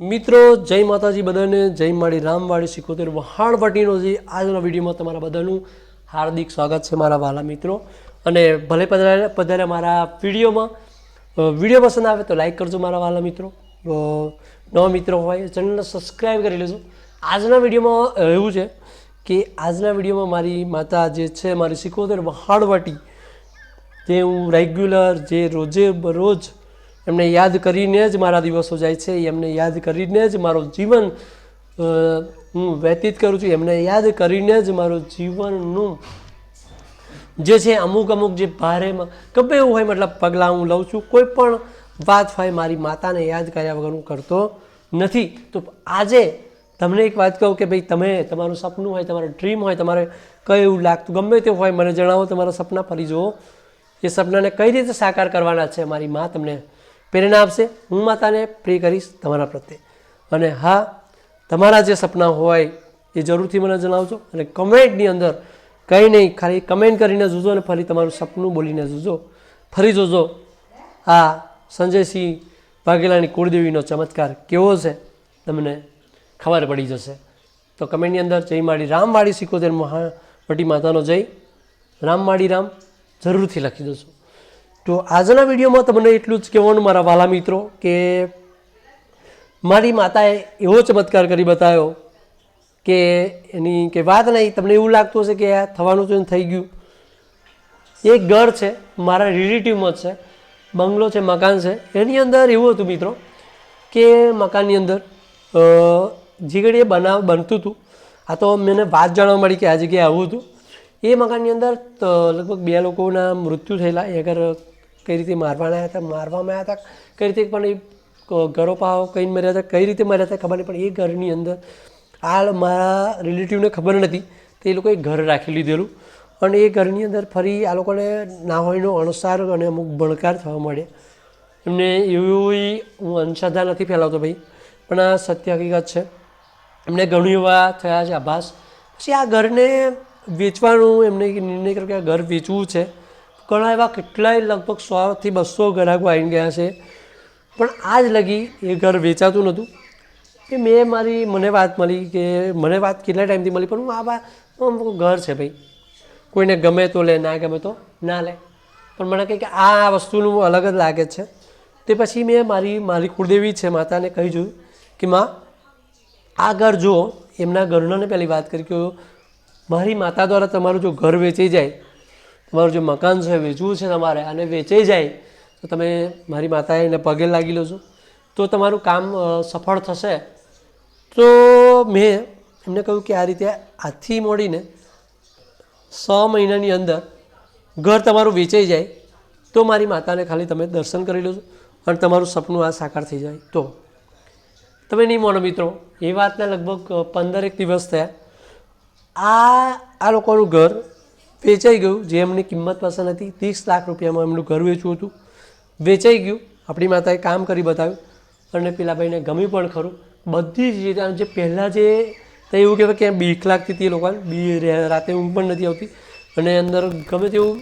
મિત્રો, જય માતાજી બધાને. જય માળી રામવાળી સિકોતેર વહાણવટીનો જે આજના વિડીયોમાં તમારા બધાનું હાર્દિક સ્વાગત છે મારા વાલા મિત્રો. અને ભલે પધાર્યા પધાર્યા મારા વિડીયોમાં વીડિયો પસંદ આવે તો લાઈક કરજો મારા વાલા મિત્રો. નવા મિત્રો હોય, ચેનલને સબસ્ક્રાઈબ કરી લેજો. આજના વિડીયોમાં એવું છે કે આજના વિડીયોમાં મારી માતા જે છે, મારી સિકોતેર વહાણવટી જે હું રેગ્યુલર જે રોજે બરોજ એમને યાદ કરીને જ મારા દિવસો જાય છે, એમને યાદ કરીને જ મારું જીવન હું વ્યતીત કરું છું. એમને યાદ કરીને જ મારું જીવનનું જે છે, અમુક અમુક જે ભારેમાં ગમે એવું હોય, મતલબ પગલાં હું લઉં છું. કોઈ પણ વાત હોય, મારી માતાને યાદ કર્યા વગર હું કરતો નથી. તો આજે તમને એક વાત કહું કે ભાઈ, તમે, તમારું સપનું હોય, તમારું ડ્રીમ હોય, તમારે કઈ એવું લાગતું, ગમે તે હોય, મને જણાવો તમારા સપના, ફરી જુઓ. એ સપનાને કઈ રીતે સાકાર કરવાના છે? મારી મા તમને પ્રેરણા આપશે હું માતાને પ્રે કરીશ તમારા પ્રત્યે. અને હા, તમારા જે સપના હોય એ જરૂરથી મને જણાવજો અને કમેન્ટની અંદર કંઈ નહીં, ખાલી કમેન્ટ કરીને જોજો અને ફરી તમારું સપનું બોલીને જોજો. ફરી જોજો. આ સંજયસિંહ વાઘેલાની કુળદેવીનો ચમત્કાર કેવો છે? તમને ખબર પડી જશે. તો કમેન્ટની અંદર જય માડી રામવાડી સિકોતેર મહાવટી માતાનો જય. રામવાડી રામ, જરૂરથી લખી દેજો. તો આજના વિડીયોમાં તમને એટલું જ કહેવાનું, મારા વાલા મિત્રો, કે મારી માતાએ એવો ચમત્કાર કરી બતાવ્યો કે એની કે વાત નહીં, તમને એવું લાગતું હશે કે આ થવાનું ને થઈ ગયું. એક ઘર છે, મારા રિલેટિવમાં જ છે, બંગલો છે, મકાન છે. એની અંદર એવું હતું મિત્રો કે મકાનની અંદર જે ઘડીએ બનાવ બનતું હતું, આ તો મને વાત જાણવા મળી કે આ જગ્યાએ આવું હતું. એ મકાનની અંદર લગભગ બે લોકોના મૃત્યુ થયેલા. એ અગર કઈ રીતે મારવાના હતા, મારવામાં આવ્યા હતા, કઈ રીતે પણ એ ઘરો પાવ કહીને મર્યા હતા, કઈ રીતે મર્યા હતા ખબર નહીં, પણ એ ઘરની અંદર આ મારા રિલેટિવને ખબર નથી, તે લોકોએ ઘર રાખી લીધેલું. અને એ ઘરની અંદર ફરી આ લોકોને ના હોયનો અણસાર અને અમુક બળકાર થવા મળ્યા એમને એવી હું અંધશ્રદ્ધા નથી ફેલાવતો ભાઈ, પણ આ સત્ય હકીકત છે. એમને ઘણું એવા થયા છે આભાસ. પછી આ ઘરને વેચવાનું એમને નિર્ણય કર્યો કે આ ઘર વેચવું છે. ઘણા એવા કેટલાય લગભગ સોથી બસો ગ્રાહકો આવી ગયા છે. પણ આજ લગી એ ઘર વેચાતું નહોતું. કે મેં મારી, મને વાત મળી કે, મને વાત કેટલા ટાઈમથી મળી? પણ હું આ આમ ઘર છે ભાઈ. કોઈને ગમે તો લે, ના ગમે તો ના લે. પણ મને કહે કે આ વસ્તુનું અલગ જ લાગે છે. તે પછી મેં મારી મારી કુળદેવી છે માતાને કહી જોયું કે, માં, આ ઘર જુઓ. એમના ઘરનાને પહેલી વાત કરી કે, મારી માતા દ્વારા તમારું જો ઘર વેચી જાય તમારું જે મકાન છે, વેચવું છે તમારે અને વેચાઈ જાય, તો તમે મારી માતાએ એને પગે લાગી લો છો તો તમારું કામ સફળ થશે. તો મેં એમને કહ્યું કે આ રીતે હાથથી મોડીને છ મહિનાની અંદર ઘર તમારું વેચાઈ જાય, તો મારી માતાને ખાલી તમે દર્શન કરી લેજો અને તમારું સપનું આ સાકાર થઈ જાય. તો તમે નહીં માનો મિત્રો, એ વાતના લગભગ પંદરેક દિવસ થયા. આ આ લોકોનું ઘર વેચાઈ ગયું, જે એમની કિંમત પસંદ હતી, ત્રીસ લાખ રૂપિયામાં એમનું ઘર વેચવું હતું. વેચાઈ ગયું, આપણી માતાએ કામ કરી બતાવ્યું, અને પેલા ભાઈને ગમ્યું પણ ખરું. બધી જ રીતે જે પહેલાં જે, તો એવું કહેવાય કે બીક લાગતી હતી એ લોકોને બી રાતે ઊંઘ પણ નથી આવતી. અને અંદર ગમે તેવું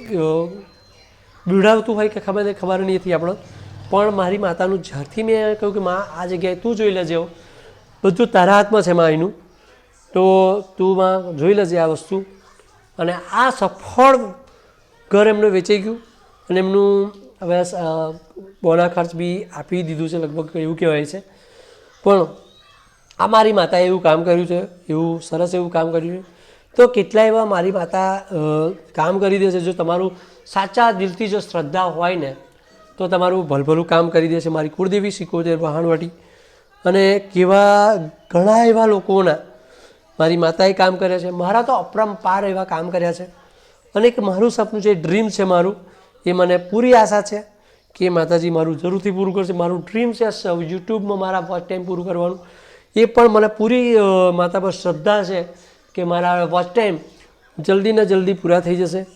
બીવડાવતું હોય કે ખબર નહીં ખબર નહીં હતી આપણો. પણ મારી માતાનું જ્યારથી મેં કહ્યું કે, માં, આ જગ્યાએ તું જોઈ લેજે બધું તારા હાથમાં છે માં એનું તો તું માં જોઈ લેજે આ વસ્તુ. અને આ સફળ ઘર એમનું વેચાઈ ગયું અને એમનું હવે બોના ખર્ચ બી આપી દીધું છે લગભગ એવું કહેવાય છે. પણ આ મારી માતાએ એવું કામ કર્યું છે, એવું સરસ એવું કામ કર્યું છે. તો કેટલા એવા મારી માતા કામ કરી દે છે, જો તમારું સાચા દિલથી જો શ્રદ્ધા હોય ને, તો તમારું ભલભલું કામ કરી દે છે. મારી કુળદેવી સિકોતેર વહાણવટી. અને કેવા ઘણા એવા લોકોના મારી માતાએ કામ કર્યા છે. મારા તો અપરંપાર એવા કામ કર્યા છે. અને એક મારું સપનું છે ડ્રીમ છે મારું. એ મને પૂરી આશા છે કે માતાજી મારું જરૂરથી પૂરું કરશે. મારું ડ્રીમ છે યુટ્યુબમાં મારા ફર્સ્ટ ટાઈમ પૂરું કરવાનું. એ પણ મને પૂરી માતા પર શ્રદ્ધા છે કે મારા ફર્સ્ટ ટાઈમ જલ્દી ને જલ્દી પૂરા થઈ જશે.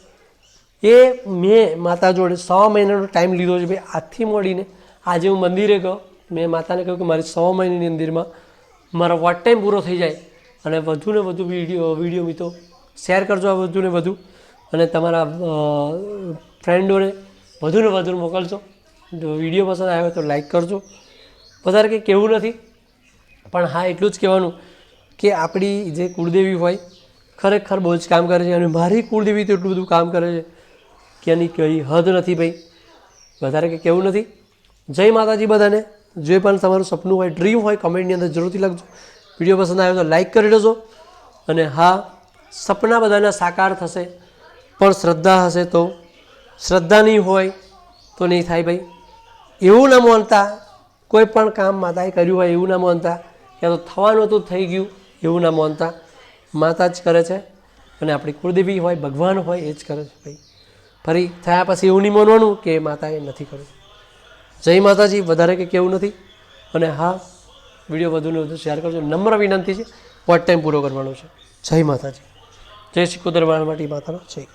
એ મેં માતા જોડે સો મહિનાનો ટાઈમ લીધો છે. ભાઈ આજથી મળીને આજે હું મંદિરે ગયો. મેં માતાને કહ્યું કે મારી સો મહિનાની અંદરમાં મારો વોટ ટાઈમ પૂરો થઈ જાય. અને વધુ ને વધુ વીડિયો વીડિયો મિત્રો શેર કરજો આ વધુ ને વધુ. અને તમારા ફ્રેન્ડોને વધુ ને વધુ મોકલજો. જો વીડિયો પસંદ આવ્યો તો લાઈક કરજો. વધારે કંઈ કહેવું નથી, પણ હા, એટલું જ કહેવાનું કે આપણી જે કુળદેવી હોય, ખરેખર બહુ જ કામ કરે છે. અને મારી કુળદેવી તો એટલું બધું કામ કરે છે કે એની કઈ હદ નથી ભાઈ. વધારે કંઈ કેવું નથી. જય માતાજી બધાને. જે પણ તમારું સપનું હોય ડ્રીમ હોય કમેન્ટની અંદર જરૂરથી લખજો. વીડિયો પસંદ આવ્યો તો લાઈક કરી દેજો અને હા, સપના બધાના સાકાર થશે, પણ શ્રદ્ધા હશે તો. શ્રદ્ધા નહીં હોય તો નહીં થાય ભાઈ. એવું ના માનતા, કોઈ પણ કામ માતાએ કર્યું હોય એવું ના માનતા કે તો થવાનું હતું, થઈ ગયું, એવું ના માનતા. માતા જ કરે છે અને આપણી કુળદેવી હોય, ભગવાન હોય, એ જ કરે છે ભાઈ. ફરી થયા પછી એવું નહીં માનવાનું કે માતાએ નથી કર્યું. જય માતાજી, વધારે કે કેવું નથી. અને હા વીડિયો વધુને વધુ શેર કરજો. નમ્ર વિનંતી છે. વોટ ટાઈમ પૂરો કરવાનો છે. જય માતાજી. જય શ્રી કુદરવાળ માટે માતાનો. જય.